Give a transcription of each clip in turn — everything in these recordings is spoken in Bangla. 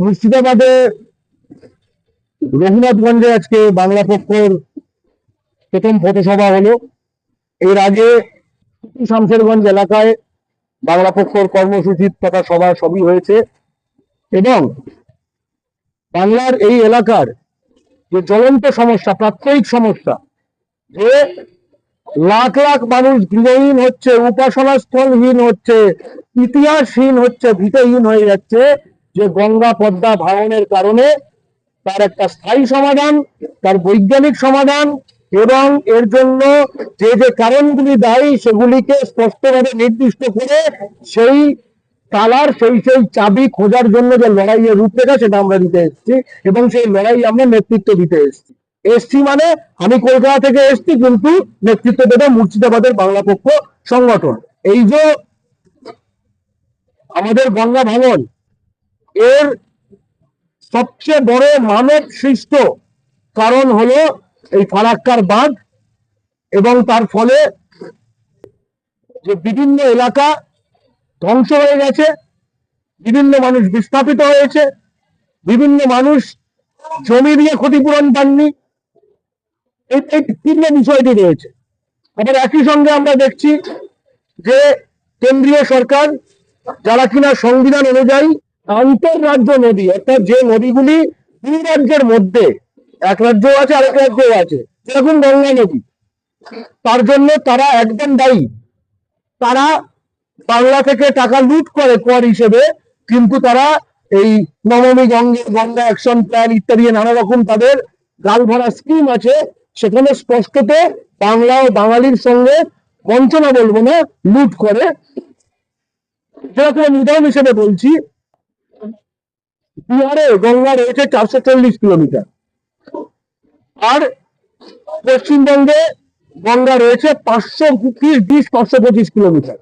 মুর্শিদাবাদে রঘুনাথগঞ্জে আজকে বাংলা পক্ষর প্রথম পথসভা হলো। এর আগে শামশেরগঞ্জ এলাকায় বাংলা পক্ষর কর্মসূচি তথা সভা সবই হয়েছে এবং বাংলার এই এলাকার যে জ্বলন্ত সমস্যা, প্রাত্যহিক সমস্যা, যে লাখ লাখ মানুষ গৃহহীন হচ্ছে উপাসনা স্থলহীন হচ্ছে, ইতিহাসহীন হচ্ছে, ভিতহীন হয়ে যাচ্ছে যে গঙ্গা পদ্মা ভাঙনের কারণে তার একটা স্থায়ী সমাধান, তার বৈজ্ঞানিক সমাধান এবং এর জন্য যে যে কারণগুলি দায়ী সেগুলিকে স্পষ্টভাবে নির্দিষ্ট করে সেই তালার, সেই সেই চাবি খোঁজার জন্য যে লড়াইয়ের রূপরেখা সেটা আমরা দিতে এসেছি এবং সেই লড়াই আমরা নেতৃত্ব দিতে এসেছি। এসছি মানে আমি কলকাতা থেকে এসছি কিন্তু নেতৃত্ব দেবে মুর্শিদাবাদের বাংলা পক্ষ সংগঠন। এই যে আমাদের গঙ্গা ভাঙন এর সবচেয়ে বড় মানব সৃষ্ট কারণ হলো এই ফারাক্কার বাঁধ এবং তার ফলে যে বিভিন্ন এলাকা ধ্বংস হয়ে গেছে, বিভিন্ন মানুষ বিস্থাপিত হয়েছে, বিভিন্ন মানুষ জমি দিয়ে ক্ষতিপূরণ পাননি। এই তিনটে বিষয়টি রয়েছে। আবার একই সঙ্গে আমরা দেখছি যে কেন্দ্রীয় সরকার যারা কিনা সংবিধান অনুযায়ী আন্তঃরাজ্য নদী, অর্থাৎ যে নদীগুলি দুই রাজ্যের মধ্যে, এক রাজ্য আছে, আরেক রাজ্য আছে, যেরকম গঙ্গা নদী। তার জন্য তারা একদম দায়ী। তারা বাংলা থেকে টাকা লুট করে কর হিসেবে, কিন্তু তারা এই নবমী গঙ্গে, গঙ্গা অ্যাকশন প্ল্যান ইত্যাদি নানা রকম তাদের গাল ভরা স্কিম আছে। সেখানে স্পষ্টত বাংলা ও বাঙালির সঙ্গে বঞ্চনা বলব না, লুট করে। যেরকম উদাহরণ হিসেবে বলছি বিহারে গঙ্গা রয়েছে চারশো চল্লিশ কিলোমিটার। আর পশ্চিমবঙ্গে গঙ্গা রয়েছে পাঁচশো বিশ, পাঁচশো পঁচিশ কিলোমিটার।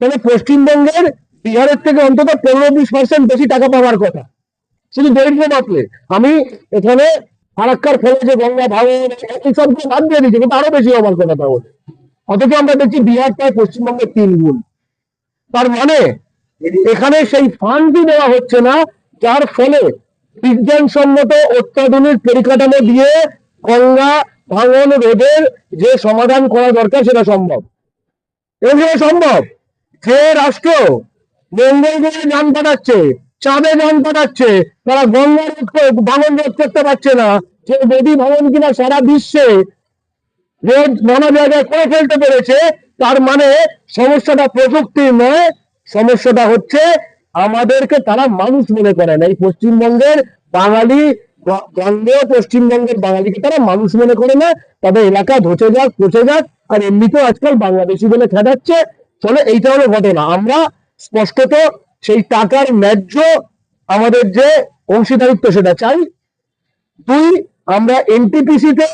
তাহলে পশ্চিমবঙ্গের বিহারের থেকে অন্তত পনেরো, বিশ পার্সেন্ট বেশি টাকা পাওয়ার কথা। শুধু দরিদ্র মাপলে আমি এখানে ফারাক্কার ফলে যে গঙ্গা ভাঙন এইসব বাদ দিয়ে দিচ্ছি কিন্তু আরও বেশি হওয়ার কথা তাহলে। অথচ আমরা দেখছি বিহার প্রায় পশ্চিমবঙ্গের তিন গুণ। তার মানে এখানে সেই ফান্ডই দেওয়া হচ্ছে না, যার ফলে বিজ্ঞানসম্মত অত্যাধুনিক পরিকাঠামো দিয়ে গঙ্গা ভাঙন রোধের যে সমাধান করা দরকার সেটা সম্ভব। এগুলো সম্ভব যে রাষ্ট্র, মঙ্গল গ্রহে যান পাঠাচ্ছে, চাঁদে যান পাঠাচ্ছে, তারা গঙ্গা ভাঙন রোধ করতে পারছে না, যে নদী ভাঙন কিনা সারা বিশ্বে রোধ নানা জায়গায় করে ফেলতে পেরেছে, তার মানে সমস্যাটা প্রযুক্তির নয় সমস্যাটা হচ্ছে আমাদেরকে তারা মানুষ মনে করে না। এই পশ্চিমবঙ্গের বাঙালি গঙ্গেয় পশ্চিমবঙ্গের বাঙালিকে তারা মানুষ মনে করে না। তাদের এলাকা ধসে যাক, পচে যাক, আর এমনিতেও আজকাল বাংলাদেশি বলে খেদাচ্ছে ফলে এইটা হলো ঘটনা। আমরা স্পষ্টত সেই টাকার ন্যায্য আমাদের যে অংশীদারিত্ব সেটা চাই। দুই, আমরা এনটিপিসি তে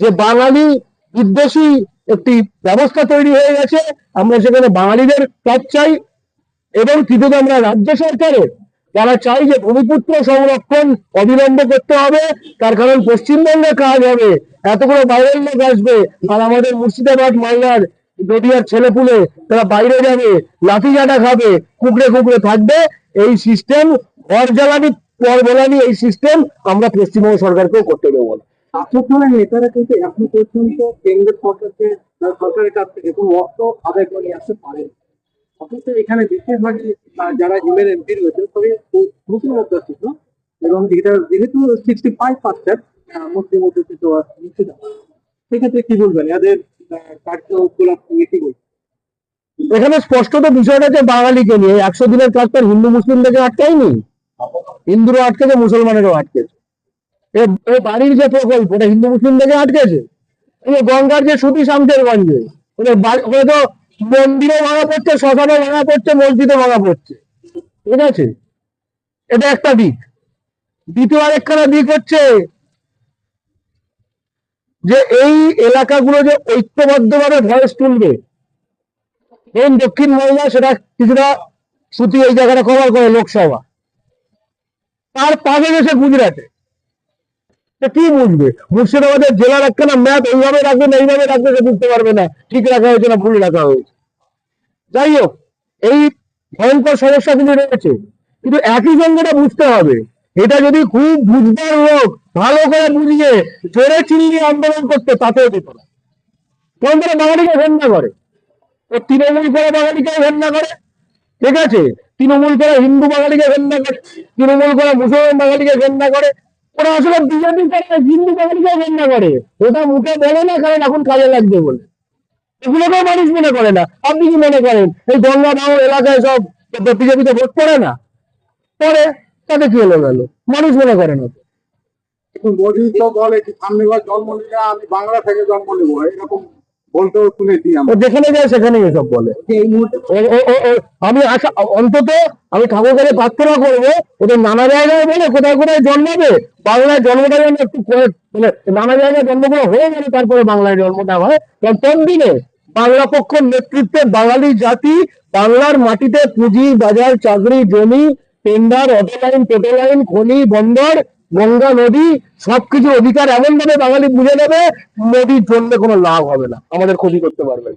যে বাঙালি বিদ্বেষী একটি ব্যবস্থা তৈরি হয়ে গেছে, আমরা সেখানে বাঙালিদের কাজ চাই। এবং তৃতীয়ত আমরা রাজ্য সরকারের যারা চাই যে ভূমিপুত্র সংরক্ষণ অবিলম্ব করতে হবে, তার কারণ পশ্চিমবঙ্গে কাজ হবে। এতগুলো বাইরের লোক আসবে, আর আমাদের মুর্শিদাবাদ মালদার নদীয়ার ছেলেপুলে তারা বাইরে যাবে লাঠি জাটা খাবে কুকড়ে কুকড়ে থাকবে। এই সিস্টেম ঘর জ্বালানি, পর বলানি এই সিস্টেম আমরা পশ্চিমবঙ্গ সরকারকেও করতে দেবো না নেতারা কিন্তু এখন পর্যন্ত কেন্দ্রের সরকারকে, সরকারের কাছ থেকে কোনো অর্থ আদায় করে আসতে পারেন। অথচ এখানে বেশিরভাগই আহ, যারা ইমেল এমপি রয়েছে সবই মুসলিম অধ্যুষিত এবং এটা যেহেতু সিক্সটি ফাইভ পার্সেন্ট মুসলিম অধ্যুষিত মুর্শিদাবাদ সেক্ষেত্রে কি বলবেন? এদের কার্যকলাপ নিয়ে কি বলবেন? এখানে স্পষ্টত বিষয়টা যে বাঙালিকে নিয়ে একশো দিনের কাজ তার হিন্দু মুসলিমদেরকে আটকায়নি? হিন্দুরও আটকেছে মুসলমানেরও আটকেছে। এ বাড়ির যে প্রকল্প ওটা হিন্দু মুসলিমদেরকে আটকেছে? গঙ্গার যে সুতি ওদের বাড়ি- ওখানে তো মন্দিরও ভাঙা পড়ছে শ্মশানও ভাঙা পড়ছে, মসজিদে ভাঙা পড়ছে। ঠিক আছে? এটা একটা দিক। দ্বিতীয় আরেকখানা দিক হচ্ছে যে এই এলাকাগুলো যে ঐক্যবদ্ধভাবে ভয়েস তুলবে এই দক্ষিণ মহিলা সেটা কিছুটা শ্রুতি এই জায়গাটা কভার করে লোকসভা। তার পাশে গেছে গুজরাটে। কি বুঝবে? মুর্শিদাবাদের জেলার না ম্যাপ এইভাবে রাখবে না এইভাবে রাখবে সে বুঝতে পারবে না। ঠিক রাখা হয়েছে না ভুল রাখা হয়েছে? যাই হোক, এই ভয়ঙ্কর সমস্যা কিন্তু রয়েছে। কিন্তু একই সঙ্গে এটা বুঝতে হবে। এটা যদি খুব বুঝবার লোক ভালো করে বুঝিয়ে জোরে চিল্লিয়ে আন্দোলন করতে, তাতেও দিত না। কারণ তারা বাঙালিকে ঘেন্না করে। ও তৃণমূল করে বাঙালিকে ঘেন্না করে। ঠিক আছে? তৃণমূল করে হিন্দু বাঙালিকে ঘেন্না করে। তৃণমূল করে মুসলমান বাঙালিকে ঘেন্না করে। ওরা আসলে বিজেপি করে হিন্দু বাঙালিকে ঘেন্না করে। ওটা মুখে বলে না, কারণ এখন কাজে লাগবে বলে। এগুলোকেও মানুষ মনে করে না। আপনি কি মনে করেন, এই গঙ্গা ভাঙর এলাকায় সব বিজেপিতে ভোট পড়ে না? পরে তাতে কি হলো গেল? মানুষ মনে করে না মোদী তো বলে কি সামনেবার জন্ম নিলে আমি বাংলা থেকে জন্ম নেব। এরকম বলতেও শুনেছি ও যেখানে যায় সেখানে এসব বলে। এই মুহূর্তে ও- ও- ও- ও- আমি আশা অন্তত আমি ঠাকুরকে প্রার্থনা করব ওদের নানা জায়গায় বলে কোথায় কোথায় জন্মাবে বাংলায় জন্মটা যেন একটু মানে নানা জায়গায় জন্মগুলো হয়ে গেলে তারপরে বাংলায় জন্মটা হয়। কারণ কোন দিনে বাংলা পক্ষ নেতৃত্বে বাঙালি জাতি বাংলার মাটিতে পুঁজি বাজার চাকরি জমি টেন্ডার অটো লাইন টোটো লাইন খনি বন্দর গঙ্গা নদী সবকিছু অধিকার এমন ভাবে বাঙালি বুঝে নেবে, নদীর জন্য কোনো লাভ হবে না আমাদের ক্ষতি করতে পারবে।